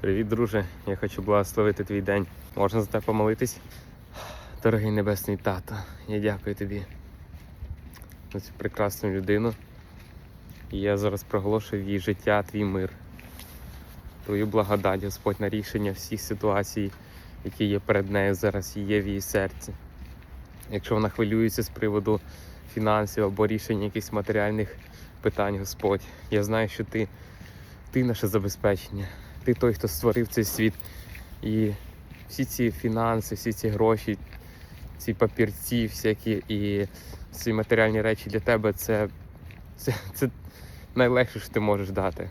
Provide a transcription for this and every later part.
Привіт, друже. Я хочу благословити твій день. Можна за тебе помолитись? Дорогий небесний тато, я дякую тобі за цю прекрасну людину. І я зараз проголошую її життя твій мир, твою благодать, Господь, на рішення всіх ситуацій, які є перед нею зараз і є в її серці. Якщо вона хвилюється з приводу фінансів або рішення якихось матеріальних питань, Господь, я знаю, що ти, ти наше забезпечення. Ти той, хто створив цей світ. І всі ці фінанси, всі ці гроші, ці папірці, всякі і ці матеріальні речі для тебе це, це, це найлегше, що ти можеш дати.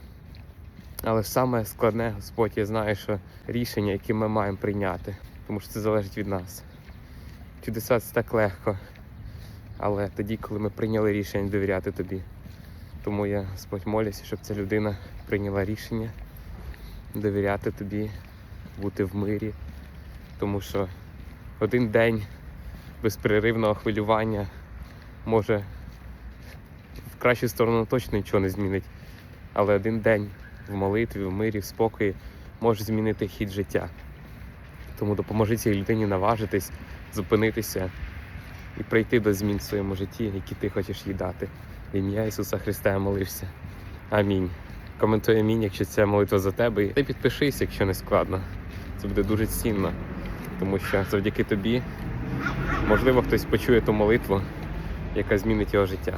Але саме складне, Господь, я знаю, що рішення, яке ми маємо прийняти, тому що це залежить від нас. Чудеса це так легко. Але тоді, коли ми прийняли рішення довіряти тобі. Тому я, Господь, молюся, щоб ця людина прийняла рішення довіряти тобі, бути в мирі. Тому що один день безперервного хвилювання може в кращу сторону точно нічого не змінить. Але один день в молитві, в мирі, в спокої може змінити хід життя. Тому допоможи цій людині наважитись, зупинитися і прийти до змін в своєму житті, які ти хочеш їй дати. В ім'я Ісуса Христа я молився. Амінь. Коментуй амінь, якщо це молитва за тебе. Ти підпишись, якщо не складно. Це буде дуже цінно, тому що завдяки тобі, можливо, хтось почує ту молитву, яка змінить його життя.